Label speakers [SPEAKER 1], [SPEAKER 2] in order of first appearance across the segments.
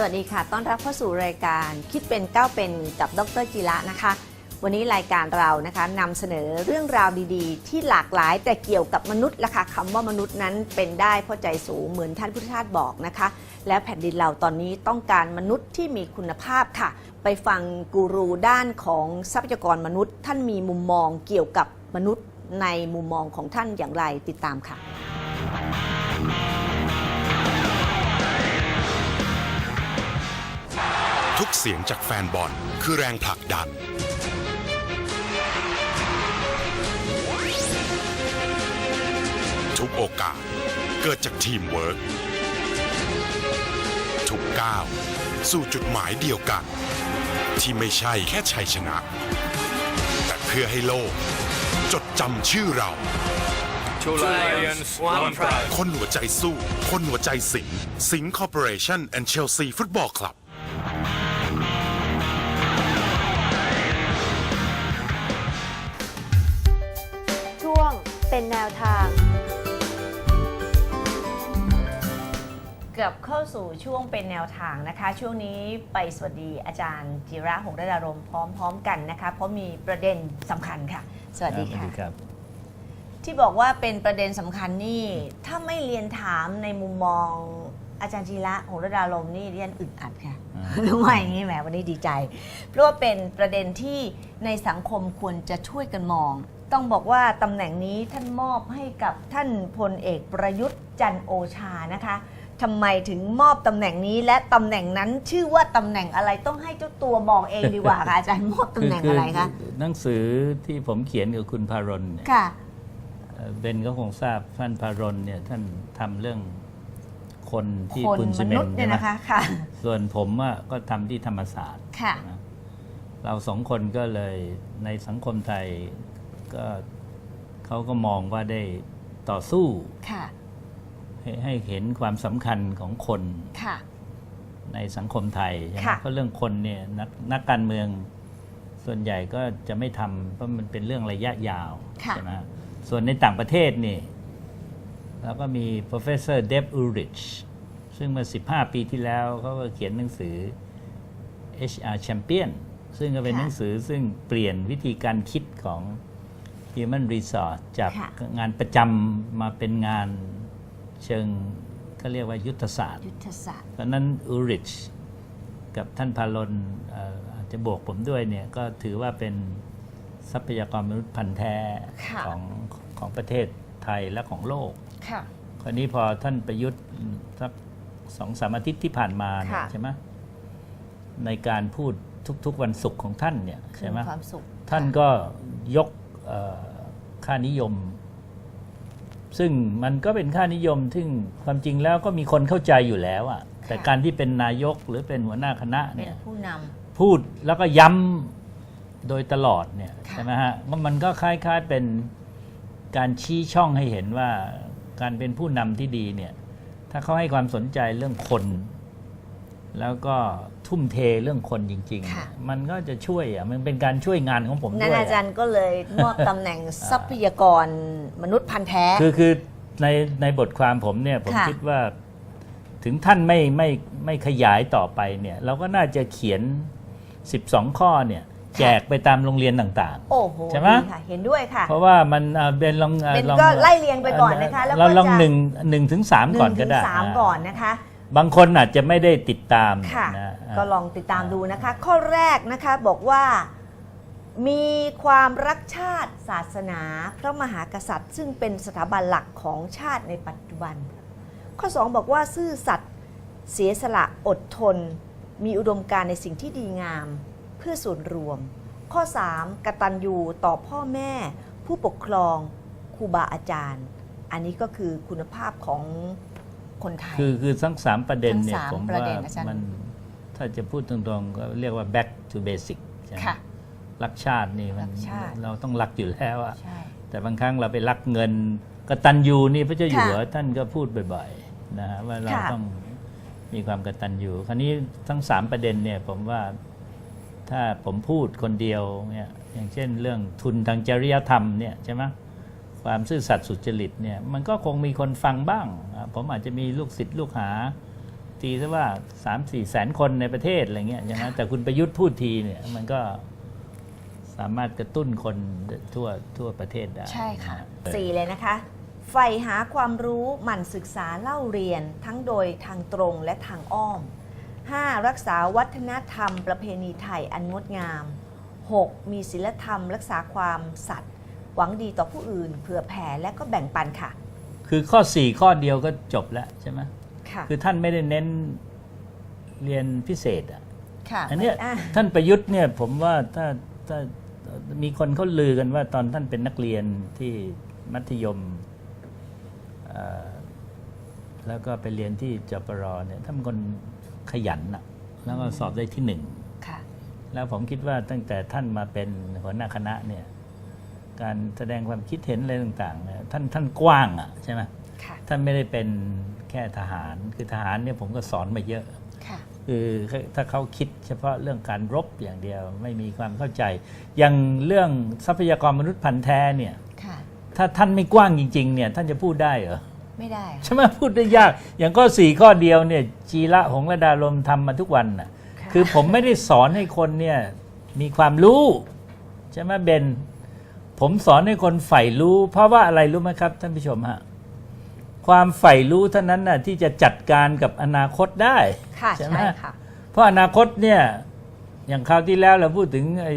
[SPEAKER 1] สวัสดีค่ะ ต้อนรับเข้าสู่รายการคิดเป็นก้าวเป็นกับดรจิระนะคะ วันนี้รายการเรานะคะนำเสนอเรื่องราวดีๆ ที่หลากหลายแต่เกี่ยวกับมนุษย์ละค่ะคำว่ามนุษย์นั้นเป็นได้เพราะใจสูงเหมือนท่านพุทธทาสบอกนะคะ แล้วแผ่นดินเราตอนนี้ต้องการมนุษย์ที่มีคุณภาพค่ะ ไปฟังกูรูด้านของทรัพยากรมนุษย์ ท่านมีมุมมองเกี่ยวกับมนุษย์ในมุมมองของท่านอย่างไรติดตามค่ะ
[SPEAKER 2] ทุกเสียงจากแฟนบอลคือแรงผลักดัน โอกาส เกิดจากทีมเวิร์กทุกก้าวสู่จุดหมายเดียวกัน ที่ไม่ใช่แค่ชัยชนะ แต่เพื่อให้โลก จดจำชื่อเรา
[SPEAKER 3] Two lions, one pride.
[SPEAKER 2] คนหัวใจสู้ คนหัวใจสิงห์สิงห์คอร์ปอเรชั่นและเชลซีฟุตบอลคลับ
[SPEAKER 4] ช่วงเป็นแนวทาง
[SPEAKER 1] กือบเข้าสู่ช่วงเป็นแนวทางนะคะ ช่วงนี้ไปสวัสดีอาจารย์จิระหงส์ระดารมพร้อม ๆ กันนะคะเพราะมีประเด็นสำคัญค่ะ สวัสดีค่ะ
[SPEAKER 5] ครับ
[SPEAKER 1] ที่บอกว่าเป็นประเด็นสำคัญนี่ ถ้าไม่เรียนถามในมุมมองอาจารย์จีระหงส์ระดารมนี่เรียนอึดอัดค่ะ
[SPEAKER 5] อ่า
[SPEAKER 1] รู้ว่าอย่างนี้แหมวันนี้ดีใจ เพราะว่าเป็นประเด็นที่ในสังคมควรจะช่วยกันมอง ต้องบอกว่าตำแหน่งนี้ท่านมอบให้กับท่านพลเอกประยุทธ์จันทร์โอชานะคะ ทำไมถึงมอบตำแหน่งนี้ และตำแหน่งนั้นชื่อว่าตำแหน่งอะไรต้องให้เจ้าตัวบอกเองดีกว่าค่ะอาจารย์มอบตำแหน่งอะไรคะ
[SPEAKER 5] หนังสือที่ผมเขียนกับคุณพารนเนี่ย
[SPEAKER 1] ค่ะ
[SPEAKER 5] เอ่อเบนก็คงทราบท่านพารนเนี่ยท่านทำเรื่องคนที่
[SPEAKER 1] คน
[SPEAKER 5] ปุน
[SPEAKER 1] ม
[SPEAKER 5] ซีเม
[SPEAKER 1] นุ
[SPEAKER 5] น
[SPEAKER 1] ษย์
[SPEAKER 5] ต์
[SPEAKER 1] เนี่
[SPEAKER 5] ใช่
[SPEAKER 1] ย
[SPEAKER 5] ไหม
[SPEAKER 1] นะคะค่ะ
[SPEAKER 5] ส่วนผมอะก็ทำที่ธรรมศาสตร์
[SPEAKER 1] ค่ะ
[SPEAKER 5] นะเราสองคนก็เลยในสังคมไทยก็เขาก็มองว่าได้ต่อสู้
[SPEAKER 1] ค่ะ
[SPEAKER 5] ให้ให้เห็นความสำคัญของคน
[SPEAKER 1] ค่ะ
[SPEAKER 5] ในสังคมไทยใช่ไหม
[SPEAKER 1] ค่ะ
[SPEAKER 5] เพราะเรื่องคนเนี่ยนักนักการเมืองส่วนใหญ่ก็จะไม่ทำเพราะมันเป็นเรื่องระยะยาว
[SPEAKER 1] ค่ะ
[SPEAKER 5] ใช่ไหมฮะส่วนในต่างประเทศนี่เราก็มี professor Deb Ulrich ซึ่งเมื่อ 15 ปีที่แล้วเขาก็เขียนหนังสือ HR Champion ซึ่งก็เป็น
[SPEAKER 1] ค่ะ
[SPEAKER 5] หนังสือซึ่งเปลี่ยนวิธีการคิดของ Human Resource จาก
[SPEAKER 1] ค่ะ
[SPEAKER 5] งานประจำมาเป็นงาน เชิงก็เรียกว่ายุทธศาสตร์
[SPEAKER 1] ยุทธศาสตร์
[SPEAKER 5] เพราะฉะนั้นอูริชกับท่านพาลนเอ่ออาจจะบวกผมด้วยเนี่ยก็ถือว่าเป็นทรัพยากรมนุษย์พันธุ์แท้
[SPEAKER 1] ค่ะ
[SPEAKER 5] ของของประเทศไทยและของโลก
[SPEAKER 1] ค่ะ
[SPEAKER 5] คราวนี้พอท่านประยุทธ์สักสองสามอาทิตย์ที่ผ่านมาเนี่ย
[SPEAKER 1] ค่ะ
[SPEAKER 5] ใช่ไหมในการพูดทุกๆวันศุกร์ของท่านเนี่ยใช่ไหม
[SPEAKER 1] ความสุข
[SPEAKER 5] ท่านก็ยกเอ่อค่านิยม ซึ่งมันก็เป็นค่านิยมซึ่งความจริงแล้วก็มีคนเข้าใจอยู่แล้วอะแต่การที่เป็นนายกหรือเป็นหัวหน้าคณะ
[SPEAKER 1] เป็
[SPEAKER 5] เนี่
[SPEAKER 1] น
[SPEAKER 5] ย
[SPEAKER 1] ผู้น
[SPEAKER 5] พูดแล้วก็ย้ำโดยตลอดเนี่ย
[SPEAKER 1] ค่ะ
[SPEAKER 5] ใช่ไหมฮะว่ามันก็คล้ายๆเป็นการชี้ช่องให้เห็นว่าการเป็นผู้นำที่ดีเนี่ย ถ้าเขาให้ความสนใจเรื่องคน แล้วก็ ทุ่มเทเรื่องคนจริงๆ
[SPEAKER 1] ค่ะ
[SPEAKER 5] เนี่ยมันก็จะช่วยอะมันเป็นการช่วยงานของผมำด้
[SPEAKER 1] นั่น
[SPEAKER 5] วย
[SPEAKER 1] อาจาร
[SPEAKER 5] อะ
[SPEAKER 1] ย์ก็เลยมอบตำแหน่งทรัพยากรมนุษย์พันธุ์แท้
[SPEAKER 5] คือคือในในบทความผมเนี่ยผม
[SPEAKER 1] ค่ะ
[SPEAKER 5] คิดว่า ถึงท่านไม่ไม่ไม่ขยายต่อไปเนี่ย เราก็น่าจะเขียน 12 ข้อเนี่ย แจกไปตามโรงเรียนต่าง
[SPEAKER 1] โอ้โห
[SPEAKER 5] ใช่ไหม
[SPEAKER 1] ดีค่ะเห็นด้วยค่ะ
[SPEAKER 5] ๆ เพราะว่ามันอ่าเบนลองอ่า
[SPEAKER 1] เบน
[SPEAKER 5] ลอง
[SPEAKER 1] ก็ไล่เรียงไปก่อนนะคะแล้วก็
[SPEAKER 5] เราลอง
[SPEAKER 1] จะ
[SPEAKER 5] หนึ่งหนึ่งถึงสามก่อนก็ได้
[SPEAKER 1] หงถึงสามก่อนนะคะ
[SPEAKER 5] บางคนอาจจะไม่ได้ติดตาม
[SPEAKER 1] ค่ะ
[SPEAKER 5] นะา
[SPEAKER 1] ก็ลองติดตามดูนะคะ ข้อแรกนะคะบอกว่ามีความรักชาติศาสนาพระมหากษัตริย์ ซึ่งเป็นสถาบันหลักของชาติในปัจจุบัน ข้อ 2 บอกว่าซื่อสัตย์เสียสละอดทน มีอุดมการณ์ในสิ่งที่ดีงาม เพื่อส่วนรวม ข้อ 3. กตัญญูต่อพ่อแม่ ผู้ปกครองครูบาอาจารย์ อันนี้ก็คือคุณภาพของคนไทย
[SPEAKER 5] คือคือทั้งสามประเด็นเนี่ย
[SPEAKER 1] ทั้งสาม
[SPEAKER 5] ผม
[SPEAKER 1] ประ
[SPEAKER 5] ว่า
[SPEAKER 1] เด็นอาจารย์
[SPEAKER 5] มัน ถ้าจะพูดตรงๆก็เรียกว่า back to basic ใช่ไหม
[SPEAKER 1] ค่ะ
[SPEAKER 5] รักชาตินี่มัน
[SPEAKER 1] รักชาติ
[SPEAKER 5] เราต้องรักอยู่แล้วอะ
[SPEAKER 1] ใช่
[SPEAKER 5] แต่บางครั้งเราไปรักเงินกตัญญูนี่พระเจ้าอยู่
[SPEAKER 1] ค่ะ
[SPEAKER 5] หัวท่านก็พูดบ่อยๆนะฮะว่าเรา
[SPEAKER 1] ค่ะ
[SPEAKER 5] ต้องมีความกตัญญูคราวนี้ทั้งสามประเด็นเนี่ยผมว่าถ้าผมพูดคนเดียวเนี่ยอย่างเช่นเรื่องทุนทางจริยธรรมเนี่ยใช่ไหมความซื่อสัตย์สุจริตเนี่ยมันก็คงมีคนฟังบ้างอะผมอาจจะมีลูกศิษย์ลูกหา ตีซะว่าสามสี่แสนคนในประเทศอะไรเงี้ยใช่ไหมแต่คุณประยุทธ์พูดทีเนี่ย มันก็สามารถกระตุ้นคนทั่วทั่วประเทศได้
[SPEAKER 1] ใช่ค่ะ
[SPEAKER 5] นฮ
[SPEAKER 1] สี่เลยนะคะใฝ่หาความรู้หมั่นศึกษาเล่าเรียนทั้งโดยทางตรงและทางอ้อม 5. รักษาวัฒนธรรม ประเพณีไทยอันงดงาม 6. มีศีลธรรม รักษาความสัตย์หวังดีต่อผู้อื่น เผื่อแผ่และก็แบ่งปันค่ะ
[SPEAKER 5] คือข้อ 4 ข้อเดียวก็จบแล้วใช่ไหม
[SPEAKER 1] ค่ะ
[SPEAKER 5] คือท่านไม่ได้เน้นเรียนพิเศษอะ
[SPEAKER 1] ค่ะ
[SPEAKER 5] อันเนี้ย
[SPEAKER 1] อะ
[SPEAKER 5] ท่านประยุทธ์เนี่ยผมว่าถ้าถ้ามีคนเขาลือกันว่าตอนท่านเป็นนักเรียนที่มัธยมเอ่อแล้วก็ไปเรียนที่จปรเนี่ยท่านเป็นคนขยันอะแล้วก็สอบได้ที่หนึ่ง
[SPEAKER 1] ค่ะ
[SPEAKER 5] แล้วผมคิดว่าตั้งแต่ท่านมาเป็นหัวหน้าคณะเนี่ย การแสดงความคิดเห็นอะไรต่างๆเนี่ยท่านท่านกว้างอะใช่ไหม
[SPEAKER 1] ค่ะ
[SPEAKER 5] ท่านไม่ได้เป็น แค่ทหาร คือทหารเนี่ยผมก็สอนมาเยอะ
[SPEAKER 1] ค่ะ
[SPEAKER 5] คือถ้าเขาคิดเฉพาะเรื่องการรบอย่างเดียวไม่มีความเข้าใจ อย่างเรื่องทรัพยากรมนุษย์พันธุ์แท้เนี่ย
[SPEAKER 1] ค่ะ
[SPEAKER 5] ถ้าท่านไม่กว้างจริง ๆ เนี่ยท่านจะพูดได้เหรอ
[SPEAKER 1] ไม่ได้
[SPEAKER 5] ใช่ไหมพูดได้ยาก อย่างข้อสี่ข้อเดียวเนี่ยจีระหงระดาลมทำมาทุกวันน่ะ
[SPEAKER 1] ค่ะ
[SPEAKER 5] คือผมไม่ได้สอนให้คนเนี่ยมีความรู้ใช่ไหมเบนผมสอนให้คนใฝ่รู้ เพราะว่าอะไรรู้ไหมครับ ท่านผู้ชมฮะ ความใฝ่รู้เท่านั้นน่ะที่จะจัดการกับอนาคตได้
[SPEAKER 1] ค่ะ
[SPEAKER 5] ใช่ไหม
[SPEAKER 1] ใช่ค่ะ
[SPEAKER 5] เพราะอนาคตเนี่ยอย่างคราวที่แล้วเราพูดถึงไอ้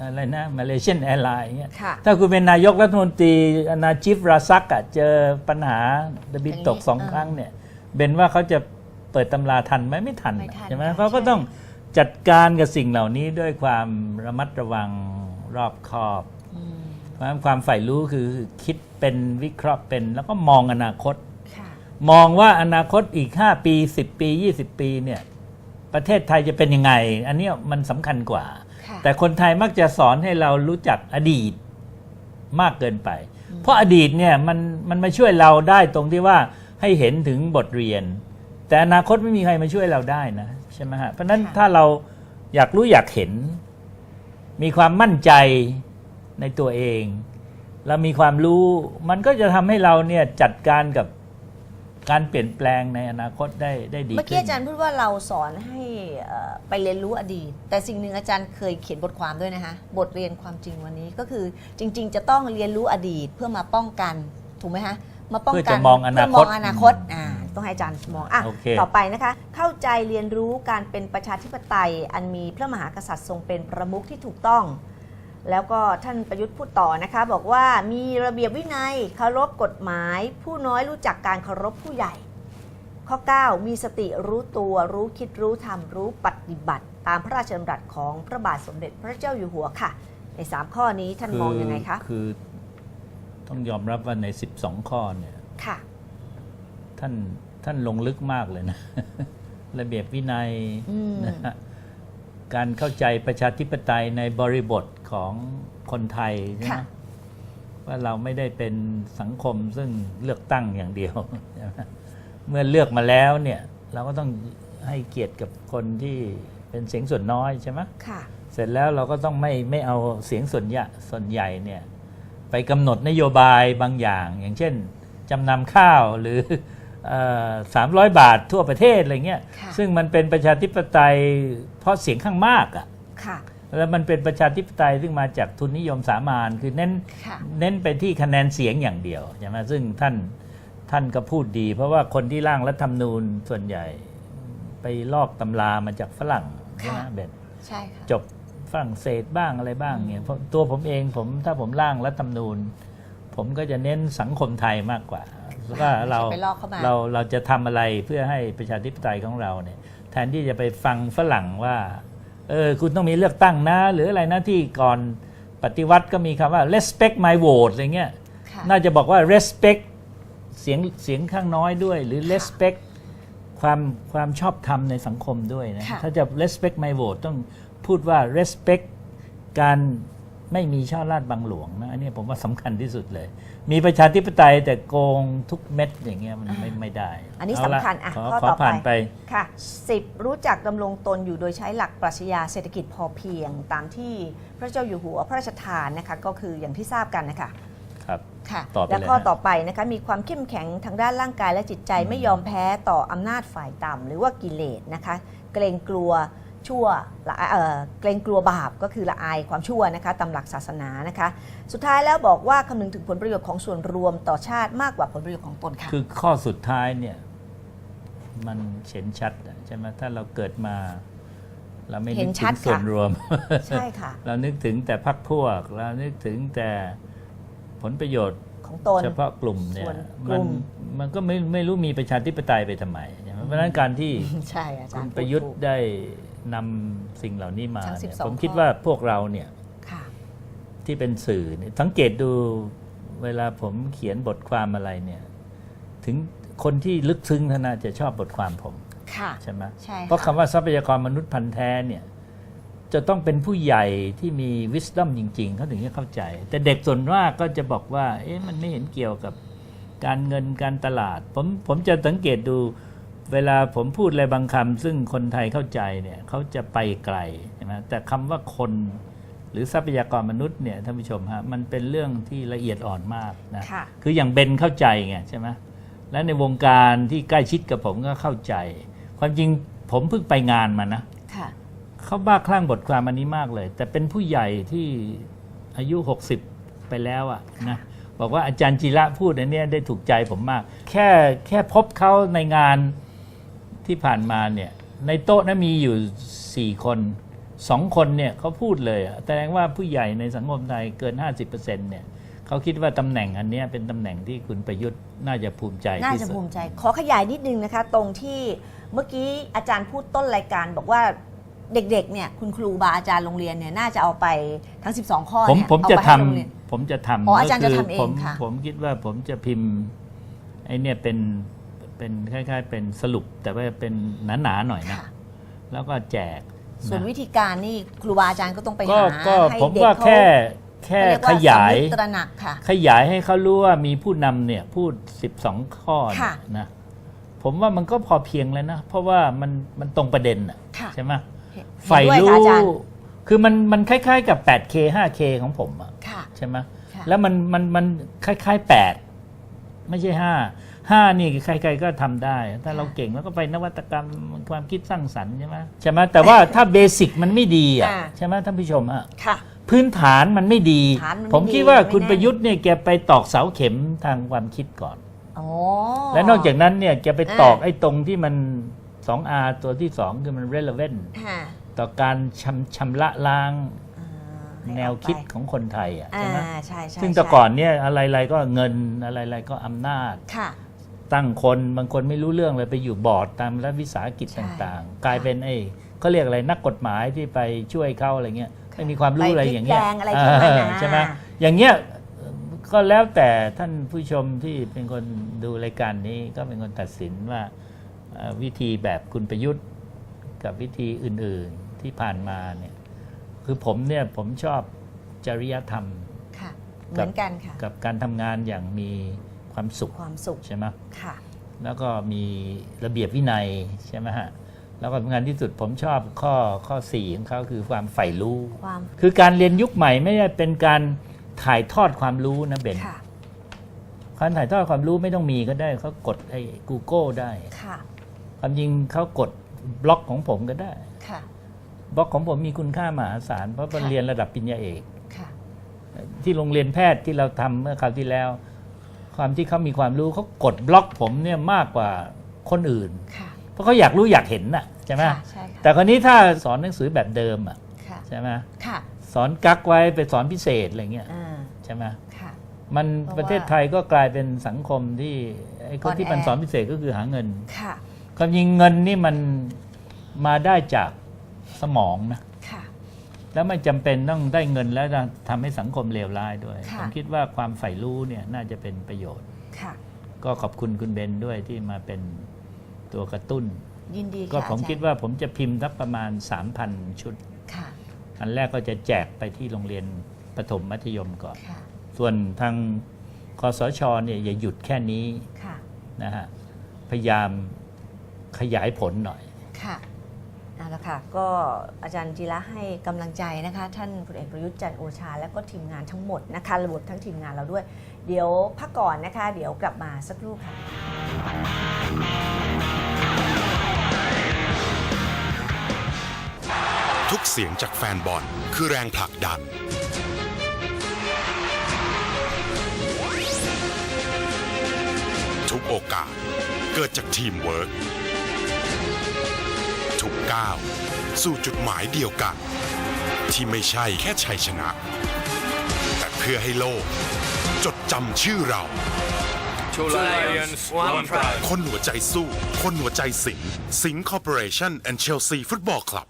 [SPEAKER 5] อะไรนะมาเลเซียนแอร์ไลน์เงี้ย
[SPEAKER 1] ค่ะ
[SPEAKER 5] ถ้าคุณเป็นนายกรัฐมนตรีอนาจิฟราซักอะเจอปัญหาดบินตกสอง
[SPEAKER 1] อย่างนี้
[SPEAKER 5] ครั้งเนี่ยเบนว่าเขาจะเปิดตำราทันไหมไม่ทัน
[SPEAKER 1] ไม่ทัน
[SPEAKER 5] ใช่ไหม
[SPEAKER 1] ค่ะ
[SPEAKER 5] เขาก็
[SPEAKER 1] ใช่
[SPEAKER 5] ต้องจัดการกับสิ่งเหล่านี้ด้วยความระมัดระวังรอบคอบ
[SPEAKER 1] อืม
[SPEAKER 5] เพราะฉะนั้นความใฝ่รู้คือคิด เป็นวิเคราะห์เป็น แล้วก็มองอนาคต
[SPEAKER 1] ค่ะ
[SPEAKER 5] มองว่าอนาคตอีก 5 ปี 10 ปี 20 ปีเนี่ยประเทศไทยจะเป็นยังไง อันเนี้ยมันสำคัญกว่า
[SPEAKER 1] ค่ะ
[SPEAKER 5] แต่คนไทยมักจะสอนให้เรารู้จักอดีตมากเกินไป เพราะอดีตเนี่ยมันมันมาช่วยเราได้ตรงที่ว่าให้เห็นถึงบทเรียน แต่อนาคตไม่มีใครมาช่วยเราได้นะใช่ไหมฮะเพราะฉะนั้น
[SPEAKER 1] ค่ะ
[SPEAKER 5] ถ้าเราอยากรู้อยากเห็น มีความมั่นใจในตัวเอง เรามีความรู้มันก็จะทำให้เราเนี่ยจัดการกับการเปลี่ยนแปลงในอนาคตได้ได้ดี
[SPEAKER 1] เมื่อกี้
[SPEAKER 5] ขึ้น
[SPEAKER 1] อาจารย์พูดว่าเราสอนให้เอ่อไปเรียนรู้อดีต แต่สิ่งหนึ่งอาจารย์เคยเขียนบทความด้วยนะคะบทเรียนความจริงวันนี้ก็คือจริง ๆ จะต้องเรียนรู้อดีตเพื่อมาป้องกันถูกไหมคะมาป้อง
[SPEAKER 5] เพื่อ
[SPEAKER 1] กั
[SPEAKER 5] จะ
[SPEAKER 1] น
[SPEAKER 5] มองอนาคต
[SPEAKER 1] เพื่มองอนาคตอ่าต้องให้อาจารย์มองอะ
[SPEAKER 5] โอเค
[SPEAKER 1] ต่อไปนะคะ เข้าใจเรียนรู้การเป็นประชาธิปไตย อันมีพระมหากษัตริย์ทรงเป็นประมุขที่ถูกต้อง แล้วก็ท่านประยุทธ์พูดต่อนะคะ บอกว่ามีระเบียบวินัยเคารพกฎหมาย ผู้น้อยรู้จักการเคารพผู้ใหญ่ ข้อ 9 มีสติรู้ตัวรู้คิดรู้ทำรู้ปฏิบัติ ตามพระราชดำรัสของพระบาทสมเด็จพระเจ้าอยู่หัวค่ะ ใน 3 ข้อนี้ท่านมองยังไงคะ
[SPEAKER 5] คือต้องยอมรับว่าใน 12 ข้อเนี่ย
[SPEAKER 1] ค่ะ
[SPEAKER 5] ท่านท่านลงลึกมากเลยนะ ระเบียบวินัย
[SPEAKER 1] อืม
[SPEAKER 5] นะฮะ การเข้าใจประชาธิปไตยในบริบทของคนไทยใช่ไหม
[SPEAKER 1] ค่ะ
[SPEAKER 5] ว่าเราไม่ได้เป็นสังคมซึ่งเลือกตั้งอย่างเดียวใช่ไหมเมื่อเลือกมาแล้วเนี่ยเราก็ต้องให้เกียรติกับคนที่เป็นเสียงส่วนน้อยใช่ไหม
[SPEAKER 1] ค่ะ เส
[SPEAKER 5] เสร็จแล้วเราก็ต้องไม่ไม่เอาเสียงส่วนใหญ่ส่วนใหญ่เนี่ยไปกำหนดนโยบายบางอย่าง อย่างเช่นจำนำข้าวหรือ สามร้อยบาททั่วประเทศอะไรเงี้ย
[SPEAKER 1] ค่ะ
[SPEAKER 5] ซึ่งมันเป็นประชาธิปไตยเพราะเสียงข้างมากอะ
[SPEAKER 1] ค่ะ
[SPEAKER 5] แล้วมันเป็นประชาธิปไตยซึ่งมาจากทุนนิยมสามัญคือเน้น
[SPEAKER 1] ค่ะ
[SPEAKER 5] เน้นไปที่คะแนนเสียงอย่างเดียวใช่ไหมซึ่งท่านท่านก็พูดดี เพราะว่าคนที่ร่างรัฐธรรมนูญส่วนใหญ่ไปลอกตำรามาจากฝรั่งใช่ไหม
[SPEAKER 1] ค่ะ
[SPEAKER 5] เบน
[SPEAKER 1] ใช่ค่ะ
[SPEAKER 5] จบฝรั่งเศสบ้างอะไรบ้างเนี่ยเพราะตัวผมเองผมถ้าผมร่างรัฐธรรมนูญ ผมก็จะเน้นสังคมไทยมากกว่าแล้ วก็เรา
[SPEAKER 1] ไม่ใช่ไปลอกเข้ามา
[SPEAKER 5] เราเราจะทำอะไรเพื่อให้ประชาธิปไตยของเราเนี่ยแทนที่จะไปฟังฝรั่งว่าเออคุณต้องมีเลือกตั้งนะ หรืออะไรนะที่ก่อนปฏิวัติก็มีคำว่า respect my vote อะไรเงี้ย
[SPEAKER 1] ค่ะ
[SPEAKER 5] น่าจะบอกว่า respect เสียงเสียงข้างน้อยด้วย หรือ respect ความความชอบธรรมในสังคมด้วยนะ
[SPEAKER 1] ค่ะ
[SPEAKER 5] ถ้าจะ respect my vote ต้องพูดว่า respect การ ไม่มีช่อราดบังหลวงนะอันนี้ผมว่าสำคัญที่สุดเลย มีประชาธิปไตยแต่โกงทุกเม็ดอย่างเงี้ยมันไม่ไม่ได้
[SPEAKER 1] อันนี้
[SPEAKER 5] เาละ
[SPEAKER 1] สำคัญอะ
[SPEAKER 5] ขอ
[SPEAKER 1] ข้อ
[SPEAKER 5] ขอ
[SPEAKER 1] ต่อไป
[SPEAKER 5] ผ่านไป
[SPEAKER 1] ค่ะ10รู้จักดำรงตนอยู่โดยใช้หลักปรัชญาเศรษฐกิจพอเพียงตามที่พระเจ้าอยู่หัวพระราชทานนะคะก็คืออย่างที่ทราบกันนะคะ
[SPEAKER 5] ครับ
[SPEAKER 1] ค่ะ
[SPEAKER 5] ต่อไป
[SPEAKER 1] และ
[SPEAKER 5] เลย
[SPEAKER 1] ข้อ
[SPEAKER 5] ฮะ
[SPEAKER 1] ต่อไปนะคะมีความเข้มแข็งทางด้านร่างกายและจิตใจไม่ยอมแพ้ต่ออำนาจฝ่ายต่ำหรือว่ากิเลสนะคะ เกรงกลัว ชั่วละเอ่อเกรงกลัวบาปก็คือละอายความชั่วนะคะตามหลักศาสนานะคะ สุดท้ายแล้วบอกว่าคำนึงถึงผลประโยชน์ของส่วนรวมต่อชาติมากกว่าผลประโยชน์ของตนค่ะ
[SPEAKER 5] คือข้อสุดท้ายเนี่ยมันเห็นชัดอะใช่ไหมถ้าเราเกิดมา เราไม่
[SPEAKER 1] เห็
[SPEAKER 5] นึ
[SPEAKER 1] น
[SPEAKER 5] ก
[SPEAKER 1] ชั
[SPEAKER 5] ถึ
[SPEAKER 1] ด
[SPEAKER 5] งส่วน
[SPEAKER 1] ค่ะ
[SPEAKER 5] รวม
[SPEAKER 1] ใช่ค่ะ
[SPEAKER 5] เรานึกถึงแต่พักพวก เรานึกถึงแต่ผลประโยชน์
[SPEAKER 1] ของตน
[SPEAKER 5] เฉพาะกลุ่มเนี่ย
[SPEAKER 1] ส่วนก
[SPEAKER 5] มั
[SPEAKER 1] ลุ่
[SPEAKER 5] น
[SPEAKER 1] ม
[SPEAKER 5] มันก็ไม่ไม่รู้มีประชาธิปไตยไปทำไมใช่ไหมเพราะฉะนั้นการที่
[SPEAKER 1] ใช่อาจา
[SPEAKER 5] คุ
[SPEAKER 1] ร
[SPEAKER 5] ณ
[SPEAKER 1] ย์
[SPEAKER 5] ประยุท
[SPEAKER 1] พู
[SPEAKER 5] ธ์
[SPEAKER 1] ดถูก
[SPEAKER 5] ได้ นำสิ่งเหล่านี้มา
[SPEAKER 1] ทั้ง
[SPEAKER 5] เนี่ย
[SPEAKER 1] 12
[SPEAKER 5] ผมคิด
[SPEAKER 1] ข้อ
[SPEAKER 5] ว่าพวกเราเนี่ย
[SPEAKER 1] ค่ะ
[SPEAKER 5] ที่เป็นสื่อเนี่ยสังเกตดูเวลาผมเขียนบทความอะไรเนี่ยถึงคนที่ลึกซึ้งเท่านาจะชอบบทความผม
[SPEAKER 1] ค่ะ
[SPEAKER 5] ใช่ไหม
[SPEAKER 1] ใช่
[SPEAKER 5] เพราะ
[SPEAKER 1] ค่ะ
[SPEAKER 5] คำว่าทรัพยากรมนุษย์พันธุ์แท้เนี่ยจะต้องเป็นผู้ใหญ่ที่มี wisdom จริง ๆ เขาถึงจะเข้าใจ แต่เด็กส่วนมากก็จะบอกว่า เอ๊ะมันไม่เห็นเกี่ยวกับการเงินการตลาด ผมผมจะสังเกตดู เวลาผมพูดอะไรบางคำซึ่งคนไทยเข้าใจเนี่ยเขาจะไปไกลใช่ไหมแต่คำว่าคนหรือทรัพยากรมนุษย์เนี่ยท่านผู้ชมฮะมันเป็นเรื่องที่ละเอียดอ่อนมากนะ
[SPEAKER 1] ค่ะ
[SPEAKER 5] คืออย่างเบนเข้าใจไงใช่ไหมและในวงการที่ใกล้ชิดกับผมก็เข้าใจ ความจริงผมเพิ่งไปงานมานะ
[SPEAKER 1] ค่ะ
[SPEAKER 5] เขาบ้าคลั่งบทความอันนี้มากเลย แต่เป็นผู้ใหญ่ที่อายุ 60 ไปแล้วอะนะบอกว่าอาจารย์จิระพูดอันเนี้ยได้ถูกใจผมมาก แค่แค่พบเขาในงาน ที่ผ่านมาเนี่ยในโต๊ะนั้นมีอยู่ 4 คนสองคนเนี่ยเขาพูดเลยอะแสดงว่าผู้ใหญ่ในสังคมไทยเกิน 50%เนี่ยเขาคิดว่าตำแหน่งอันเนี้ยเป็นตำแหน่งที่คุณประยุทธ์น่าจะภูมิใจ
[SPEAKER 1] น่า
[SPEAKER 5] ที่
[SPEAKER 1] จะ
[SPEAKER 5] สุด
[SPEAKER 1] ภูมิใจ ขอขยายนิดนึงนะคะ ตรงที่เมื่อกี้อาจารย์พูดต้นรายการบอกว่าเด็กๆเนี่ยคุณครูบาอาจารย์โรงเรียนเนี่ยน่าจะเอาไปทั้ง 12 ข้อ
[SPEAKER 5] ผม
[SPEAKER 1] เนี่ย
[SPEAKER 5] ผม
[SPEAKER 1] เอา
[SPEAKER 5] จะ
[SPEAKER 1] ไป
[SPEAKER 5] ทำ
[SPEAKER 1] ให้โรงเรียน
[SPEAKER 5] ผมจะทำ
[SPEAKER 1] อ๋ออาจารย์
[SPEAKER 5] ก็คื
[SPEAKER 1] จะทำเอง
[SPEAKER 5] ผม
[SPEAKER 1] ค่ะ
[SPEAKER 5] ผมคิดว่าผมจะพิมพ์ไอเนี่ยเป็น เป็นคล้าย ๆ เป็นสรุปแต่ว่าเป็นหนาๆหน่อยนะ
[SPEAKER 1] ค่ะ
[SPEAKER 5] แล้วก็แจก
[SPEAKER 1] ส่วน
[SPEAKER 5] นะ
[SPEAKER 1] วิธีการนี่ครูบาอาจารย์ก็ต้องไป
[SPEAKER 5] ก็
[SPEAKER 1] หา
[SPEAKER 5] ก็
[SPEAKER 1] ให้
[SPEAKER 5] ผม
[SPEAKER 1] เด็ก
[SPEAKER 5] ว่า
[SPEAKER 1] เขา
[SPEAKER 5] แค่แค่
[SPEAKER 1] เรีกว่
[SPEAKER 5] ขยาย
[SPEAKER 1] สำนึกตระหนักค่ะ
[SPEAKER 5] ขยายให้เขารู้ว่ามีผู้นำเนี่ย พูด 12 ข้อเนี่ย
[SPEAKER 1] ค่ะ
[SPEAKER 5] นะผมว่ามันก็พอเพียงแล้วนะ เพราะว่ามันมันตรงประเด็นอะ
[SPEAKER 1] ค่ะ
[SPEAKER 5] ใช่ไหม
[SPEAKER 1] เห็น
[SPEAKER 5] ใฝ่
[SPEAKER 1] ด้วย
[SPEAKER 5] รู้
[SPEAKER 1] ค่ะอาจารย์
[SPEAKER 5] คือมันมันคล้ายๆกับ 8K 5K ของผมอะ
[SPEAKER 1] ค่ะ
[SPEAKER 5] ใช่ไหม
[SPEAKER 1] ค่ะ
[SPEAKER 5] แล้วมันมันมันคล้ายๆแปดไม่ใช่ห้า ห้านี่ใครๆก็ทำได้ ถ้าเราเก่งแล้วก็ไปนวัตกรรมความคิดสร้างสรรค์ใช่ไหมใช่ไหมแต่ว่าถ้าเบสิกมันไม่ดีอะ
[SPEAKER 1] อ่า
[SPEAKER 5] ใช่ไหมท่านผู้ชมอะ
[SPEAKER 1] ค่ะ
[SPEAKER 5] พื้นฐานมันไม่ดี
[SPEAKER 1] ฐานมันไม่
[SPEAKER 5] ผมคิดว่า
[SPEAKER 1] ดี
[SPEAKER 5] คุณ
[SPEAKER 1] ไม่แน่
[SPEAKER 5] ประยุทธ์เนี่ยแกไปตอกเสาเข็มทางความคิดก่อน
[SPEAKER 1] อ๋อ
[SPEAKER 5] และนอกจากนั้นเนี่ยแกไป
[SPEAKER 1] อ่า
[SPEAKER 5] ตอกไอ้ตรงที่มัน 2R ตัวที่ 2 คือมัน relevant
[SPEAKER 1] ค่ะ
[SPEAKER 5] ต่อการชำชำระล้าง
[SPEAKER 1] อ่าให้
[SPEAKER 5] แนว
[SPEAKER 1] ออกไป
[SPEAKER 5] คิดของคนไทยอะ
[SPEAKER 1] อ่า
[SPEAKER 5] ใช่ไหม
[SPEAKER 1] ใช่ใช่
[SPEAKER 5] ซึ่งแต่
[SPEAKER 1] ใช่
[SPEAKER 5] ก่อนเนี่ยอะไรๆก็เงินอะไรๆก็อำนาจ
[SPEAKER 1] ค่ะ
[SPEAKER 5] ตั้งคนบางคนไม่รู้เรื่องเลยไปอยู่บอร์ดตามรัฐวิสาหกิจ
[SPEAKER 1] ใช่
[SPEAKER 5] ต่างๆ กลายเป็นไอ้เขาเรียกอะไรนักกฎหมายที่ไปช่วยเขาอะไรเงี้ยไม่มีความรู้อะไรอย่างเงี้ย
[SPEAKER 1] ไปพลิกแปลงอะไรพวกนั้นนะ
[SPEAKER 5] เออใช่ไหมอย่างเงี้ยก็แล้วแต่ท่านผู้ชมที่เป็นคนดูรายการนี้ก็เป็นคนตัดสินว่าเอ่อวิธีแบบคุณประยุทธ์กับวิธีอื่นๆที่ผ่านมาเนี่ยคือผมเนี่ยผมชอบจริยธรรม
[SPEAKER 1] ค่ะเหมือนกันค่ะ
[SPEAKER 5] กับการทำงานอย่างมี ความสุข
[SPEAKER 1] ความสุข
[SPEAKER 5] ใช่ไหม
[SPEAKER 1] ค่ะ
[SPEAKER 5] แล้วก็มีระเบียบวินัยใช่ไหมฮะแล้วก็สำคัญที่สุดผมชอบข้อข้อสี่ของเขาคือความใฝ่รู้
[SPEAKER 1] ความ
[SPEAKER 5] คือการเรียนยุคใหม่ไม่ได้เป็นการถ่ายทอดความรู้นะเบน
[SPEAKER 1] ค่ะ
[SPEAKER 5] การถ่ายทอดความรู้ไม่ต้องมีก็ได้เขากดไอ้ Google ได้
[SPEAKER 1] ค่ะ
[SPEAKER 5] ความจริงเขากดบล็อกของผมก็ได้
[SPEAKER 1] ค่ะ
[SPEAKER 5] บล็อกของผมมีคุณค่ามหาศาลเพราะมัน
[SPEAKER 1] ค่ะ
[SPEAKER 5] เรียนระดับปริญญาเอก
[SPEAKER 1] ค่ะ
[SPEAKER 5] ที่โรงเรียนแพทย์ที่เราทำเมื่อคราวที่แล้ว ความที่เขามีความรู้เขากดบล็อกผมเนี่ยมากกว่าคนอื่น
[SPEAKER 1] ค่ะ
[SPEAKER 5] เพราะเขาอยากรู้อยากเห็นน่ะใช่ไหม
[SPEAKER 1] ค่ะใช่ค่ะ
[SPEAKER 5] แต่คนนี้ถ้าสอนหนังสือแบบเดิมอะ
[SPEAKER 1] ค่ะ
[SPEAKER 5] ใช่ไหม
[SPEAKER 1] ค่ะ
[SPEAKER 5] สอนกักไว้ไปสอนพิเศษอะไรเงี้ย
[SPEAKER 1] อ่า
[SPEAKER 5] ใช่ไหม
[SPEAKER 1] ค่ะ
[SPEAKER 5] มัน
[SPEAKER 1] เพราะว่า
[SPEAKER 5] ประเทศไทยก็กลายเป็นสังคมที่ไอ้คนที่
[SPEAKER 1] อ่อนแอ
[SPEAKER 5] มันสอนพิเศษก็คือหาเงิน
[SPEAKER 1] ค่ะ
[SPEAKER 5] ความจริงเงินนี่มันมาได้จากสมองนะ
[SPEAKER 1] ค่ะ
[SPEAKER 5] แล้วไม่จำเป็นต้องได้เงินแล้วจะทำให้สังคมเลวร้ายด้วย
[SPEAKER 1] ค่ะ
[SPEAKER 5] ผมคิดว่าความใฝ่รู้เนี่ยน่าจะเป็นประโยชน์
[SPEAKER 1] ค่ะ
[SPEAKER 5] ก็ขอบคุณคุณเบนด้วยที่มาเป็นตัวกระตุ้น
[SPEAKER 1] ยินดีค่ะ
[SPEAKER 5] ก็ผม
[SPEAKER 1] อาจารย์
[SPEAKER 5] คิดว่าผมจะพิมพ์สักประมาณ 3,000 ชุด
[SPEAKER 1] ค่ะ
[SPEAKER 5] อันแรกก็จะแจกไปที่โรงเรียนประถมมัธยมก่อน
[SPEAKER 1] ค่ะ
[SPEAKER 5] ส่วนทางคอสชเนี่ยอย่าหยุดแค่นี้
[SPEAKER 1] ค่ะ
[SPEAKER 5] นะฮะพยายามขยายผลหน่อย
[SPEAKER 1] ค่ะ เอาละค่ะก็อาจารย์จีระให้กำลังใจนะคะ ท่านพลเอกประยุทธ์จันทร์โอชา และก็ทีมงานทั้งหมดนะคะระบบทั้งทีมงานเราด้วย เดี๋ยวพักก่อนนะคะ เดี๋ยวกลับมาสักครู่ค่ะ
[SPEAKER 2] ทุกเสียงจากแฟนบอลคือแรงผลักดัน ทุกโอกาสเกิดจากทีมเวิร์ก กก้าวสู่จุดหมายเดียวกัน ที่ไม่ใช่แค่ชัยชนะ แต่เพื่อให้โลก จดจำชื่อเรา
[SPEAKER 3] Two lions, one pride.
[SPEAKER 2] คนหัวใจสู้ คนหัวใจสิงห์สิงห์คอร์ปอเรชั่นและเชลซีฟุตบอลคลับ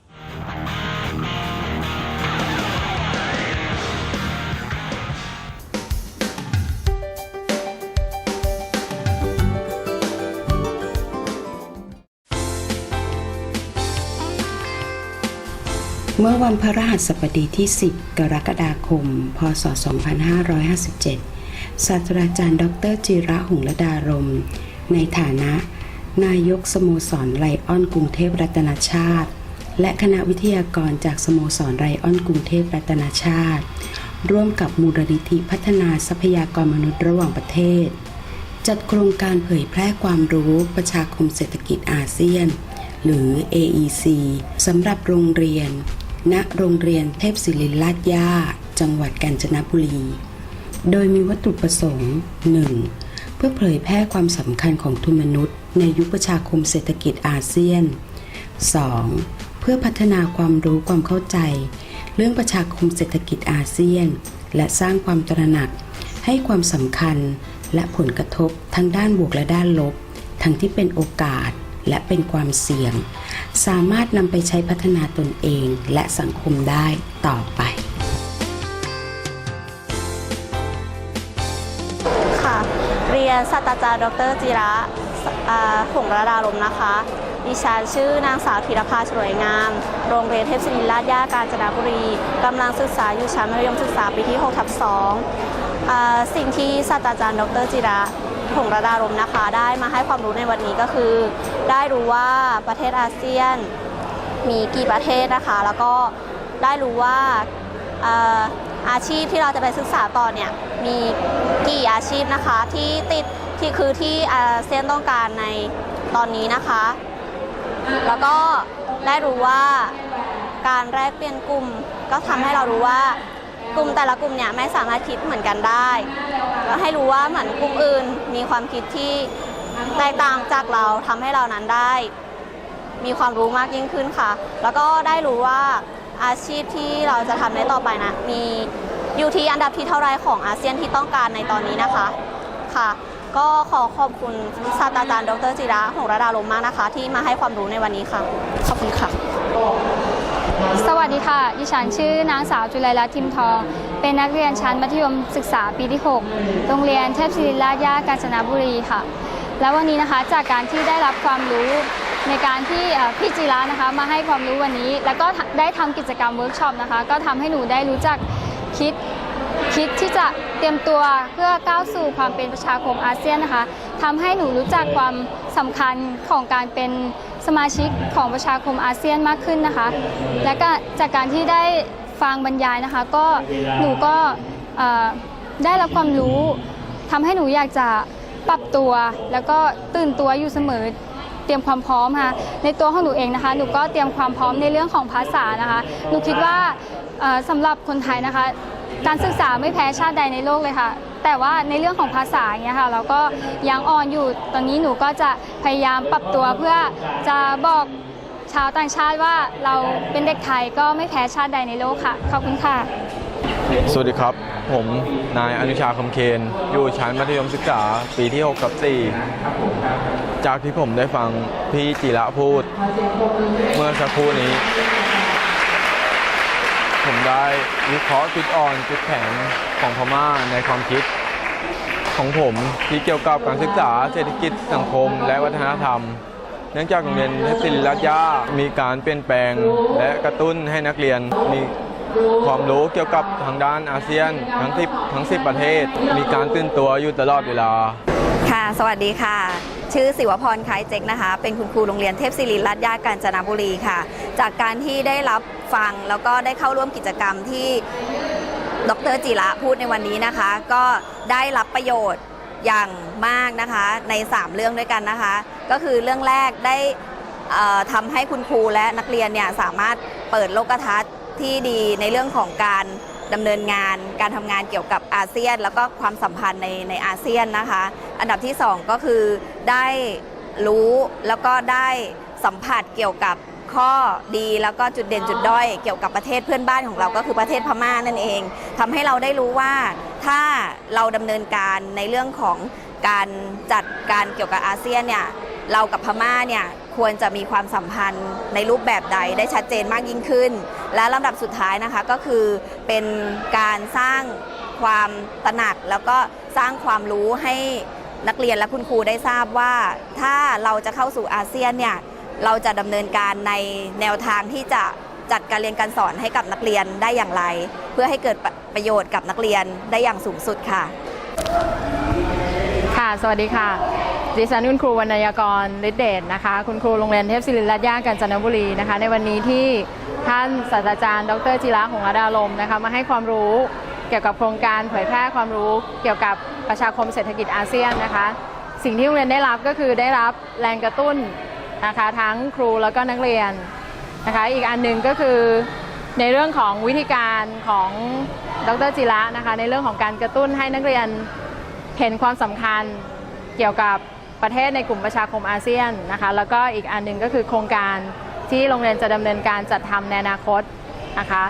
[SPEAKER 6] เมื่อวันพระรหัสบดีที่ 10 กรกฎาคม พศ 2557 ศาสตราจารย์ ดรจิระหงระดารม ในฐานะ นายกสโมสรไลออนกรุงเทพรัตนชาติ และคณะวิทยากรจากสโมสรไรออนกรุงเทพรัตนชาติ ร่วมกับมูลนิธิพัฒนาทรัพยากรมนุษย์ระหว่างประเทศ จัดโครงการเผยแพร่ความรู้ประชาคมเศรษฐกิจอาเซียน หรือ AEC สำหรับโรงเรียน ณโรงเรียนเทพศิรินลาดย่าจังหวัดกาญจนบุรี โดยมีวัตถุประสงค์ 1. เพื่อเผยแพร่ความสำคัญของทุนมนุษย์ ในยุคประชาคมเศรษฐกิจอาเซียน 2. เพื่อพัฒนาความรู้ความเข้าใจ เรื่องประชาคมเศรษฐกิจอาเซียน และสร้างความตระหนัก ให้ความสำคัญและผลกระทบทั้งด้านบวกและด้านลบ ทั้งที่เป็นโอกาส และเป็นความเสี่ยง สามารถนำไปใช้พัฒนาตนเองและสังคมได้ต่อไป
[SPEAKER 7] ค่ะ เรียนศาสตราจารย์ดรจิระหงระดารมนะคะ ดิฉันชื่อนางสาวธีรภาฉลวยงาม โรงเรียนเทพศิรินราชย่ากาญจนบุรี กำลังศึกษาอยู่ชั้นมัธยมศึกษาปีที่6ทับ2อ่าสิ่งที่ศาสตราจารย์ดรจิระหงระดารมนะคะ ได้มาให้ความรู้ในวันนี้ก็คือ ได้รู้ว่าประเทศอาเซียนมีกี่ประเทศนะคะ แล้วก็ได้รู้ว่าอาชีพที่เราจะไปศึกษาต่อเนี่ยมีกี่อาชีพนะคะที่ติดที่คือที่อาเซียนต้องการในตอนนี้นะคะ แล้วก็ได้รู้ว่าการแลกเปลี่ยนกลุ่ม ก็ทำให้เรารู้ว่ากลุ่มแต่ละกลุ่มเนี่ยไม่สามารถคิดเหมือนกันได้แล้วให้รู้ว่าเหมือนกลุ่มอื่นมีความคิดที่ แตกต่างจากเราทำให้เรานั้นได้ มีความรู้มากยิ่งขึ้นค่ะ แล้วก็ได้รู้ว่าอาชีพที่เราจะทำในต่อไปนะ มีอยู่ที่อันดับที่เท่าไรของอาเซียนที่ต้องการในตอนนี้นะคะค่ะ ก็ขอขอบคุณศาสตราจารย์ดรจิระหงระดาลมมากนะคะ ที่มาให้ความรู้ในวันนี้ค่ะ ขอบคุณค่ะ
[SPEAKER 8] สวัสดีค่ะ ดิฉันชื่อนางสาวจุลัยรัตน์ทิมทอง เป็นนักเรียนชั้นมัธยมศึกษาปีที่ 6 โรงเรียนเทพศิริราชย่ากาญจนบุรีค่ะ และวันนี้นะคะจากการที่ได้รับความรู้ในการที่พี่จิระนะคะมาให้ความรู้วันนี้ แล้วก็ได้ทำกิจกรรมเวิร์กช็อปนะคะก็ทำให้หนูได้รู้จักคิดคิดที่จะเตรียมตัวเพื่อก้าวสู่ความเป็นประชาคมอาเซียนนะคะทำให้หนูรู้จักความสำคัญของการเป็นสมาชิกของประชาคมอาเซียนมากขึ้นนะคะ และก็จากการที่ได้ฟังบรรยายนะคะ ก็หนูก็ได้รับความรู้ทำให้หนูอยากจะ ปรับตัว แล้วก็ตื่นตัวอยู่เสมอเตรียมความพร้อมค่ะในตัวของหนูเองนะคะ หนูก็เตรียมความพร้อมในเรื่องของภาษานะคะ หนูคิดว่าเอ่อสำหรับคนไทยนะคะ การศึกษาไม่แพ้ชาติใดในโลกเลยค่ะ แต่ว่าในเรื่องของภาษาเงี้ยค่ะ เราก็ยังอ่อนอยู่ตอนนี้หนูก็จะพยายามปรับตัวเพื่อจะบอกชาวต่างชาติว่าเราเป็นเด็กไทยก็ไม่แพ้ชาติใดในโลกค่ะ ขอบคุณค่ะ
[SPEAKER 9] สวัสดีครับ ผมนายอนุชาคำเคน อยู่ชั้นมัธยมศึกษาปีที่ 6 กับ 4 จากที่ผมได้ฟังพี่จิระพูด เมื่อสักครู่นี้ ผมได้วิเคราะห์จุดอ่อนจุดแข็งของพม่าในความคิด ของผมที่เกี่ยวกับการศึกษาเศรษฐกิจสังคมและวัฒนธรรมเนื่องจากโรงเรียนเทศิริรัตยามีการเปลี่ยนแปลง และกระตุ้นให้นักเรียนมี ความรู้เกี่ยวกับทางด้านอาเซียนทั้งสิบทั้งสิบประเทศ มีการตื่นตัวอยู่ตลอดเวลา
[SPEAKER 10] ค่ะ สวัสดีค่ะ ชื่อศิวพรคล้ายเจ๊กนะคะ เป็นคุณครูโรงเรียนเทพศิรินร์ลาดย่ากาญจนบุรีค่ะ จากการที่ได้รับฟังแล้วก็ได้เข้าร่วมกิจกรรมที่ดรจิระพูดในวันนี้นะคะ ก็ได้รับประโยชน์อย่างมากนะคะใน 3 เรื่องด้วยกันนะคะ ก็คือเรื่องแรกได้ทำให้คุณครูและนักเรียนเนี่ยสามารถเปิดโลกทัศน์ ที่ดีในเรื่องของการดำเนินงาน การทำงานเกี่ยวกับอาเซียน แล้วก็ความสัมพันธ์ในในอาเซียนนะคะ อันดับที่ 2 ก็คือได้รู้แล้วก็ได้สัมผัสเกี่ยวกับข้อดีแล้วก็จุดเด่นจุดด้อยเกี่ยวกับประเทศเพื่อนบ้านของเราก็คือประเทศพม่านั่นเองทำให้เราได้รู้ว่าถ้าเราดำเนินการในเรื่องของการจัดการเกี่ยวกับอาเซียนเนี่ยเรากับพม่าเนี่ย ควรจะมีความสัมพันธ์ในรูปแบบใดได้ชัดเจนมากยิ่งขึ้น และลำดับสุดท้ายนะคะก็คือเป็นการสร้างความตระหนักแล้วก็สร้างความรู้ให้นักเรียนและคุณครูได้ทราบว่า ถ้าเราจะเข้าสู่อาเซียนเนี่ยเราจะดำเนินการในแนวทางที่จะจัดการเรียนการสอนให้กับนักเรียนได้อย่างไร เพื่อให้เกิดประโยชน์กับนักเรียนได้อย่างสูงสุดค่ะ
[SPEAKER 11] ค่ะ สวัสดีค่ะ ดิฉันคุณครูวรรณยากรฤทธิเดชนะคะ คุณครูโรงเรียนเทพศิรินทร์ราชย่ากาญจนบุรีนะคะ ในวันนี้ที่ท่านศาสตราจารย์ ดรจิระหงส์อดาลมนะคะ มาให้ความรู้เกี่ยวกับโครงการเผยแพร่ความรู้เกี่ยวกับประชาคมเศรษฐกิจอาเซียนนะคะ สิ่งที่โรงเรียนได้รับก็คือได้รับแรงกระตุ้นนะคะทั้งครูแล้วก็นักเรียนนะคะ อีกอันหนึ่งก็คือในเรื่องของวิธีการของดรจิระนะคะ ในเรื่องของการกระตุ้นให้นักเรียนเห็นความสำคัญเกี่ยวกับ ประเทศในกลุ่มประชาคมอาเซียนนะคะแล้วก็อีกอันหนึ่งก็คือโครงการที่โรงเรียนจะดำเนินการจัดทำในอนาคตนะคะ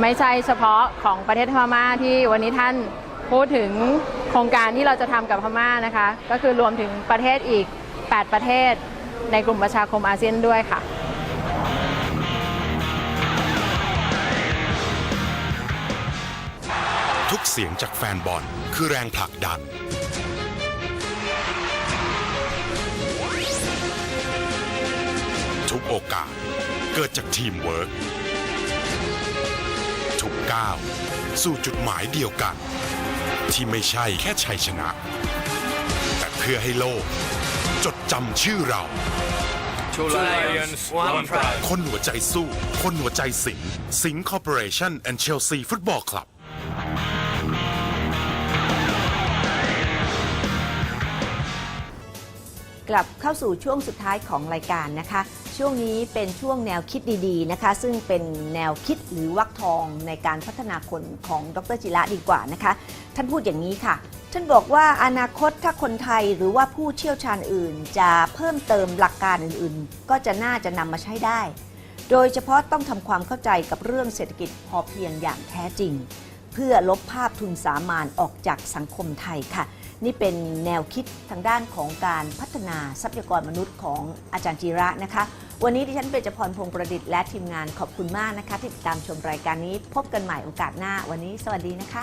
[SPEAKER 11] ไม่ใช่เฉพาะของประเทศพม่าที่วันนี้ท่านพูดถึงโครงการที่เราจะทำกับพม่านะคะก็คือรวมถึงประเทศอีก 8 ประเทศในกลุ่มประชาคมอาเซียนด้วยค่ะ
[SPEAKER 2] ทุกเสียงจากแฟนบอลคือแรงผลักดัน โอกาส เกิดจากทีมเวิร์กทุกก้าวสู่จุดหมายเดียวกัน ที่ไม่ใช่แค่ชัยชนะ แต่เพื่อให้โลก จดจำชื่อเรา
[SPEAKER 3] Two lions, one pride.
[SPEAKER 2] คนหัวใจสู้ คนหัวใจสิงห์สิงห์คอร์ปอเรชั่นและเชลซีฟุตบอลคลับ
[SPEAKER 1] กลับเข้าสู่ช่วงสุดท้ายของรายการนะคะ ช่วงนี้เป็นช่วงแนวคิดดีๆนะคะ ซึ่งเป็นแนวคิดหรือวักทองในการพัฒนาคนของดรจิระดีกว่านะคะ ท่านพูดอย่างนี้ค่ะ ท่านบอกว่าอนาคตถ้าคนไทยหรือว่าผู้เชี่ยวชาญอื่น จะเพิ่มเติมหลักการอื่นๆ ก็จะน่าจะนำมาใช้ได้ โดยเฉพาะต้องทำความเข้าใจกับเรื่องเศรษฐกิจพอเพียงอย่างแท้จริง เพื่อลบภาพทุนสามานออกจากสังคมไทยค่ะ นี่เป็นแนวคิดทางด้านของการพัฒนาทรัพยากรมนุษย์ของอาจารย์จีระนะคะ วันนี้ดิฉันเบญจพรพงประดิษฐ์และทีมงานขอบคุณมากนะคะ ที่ติดตามชมรายการนี้ พบกันใหม่โอกาสหน้าวันนี้ สวัสดีนะคะ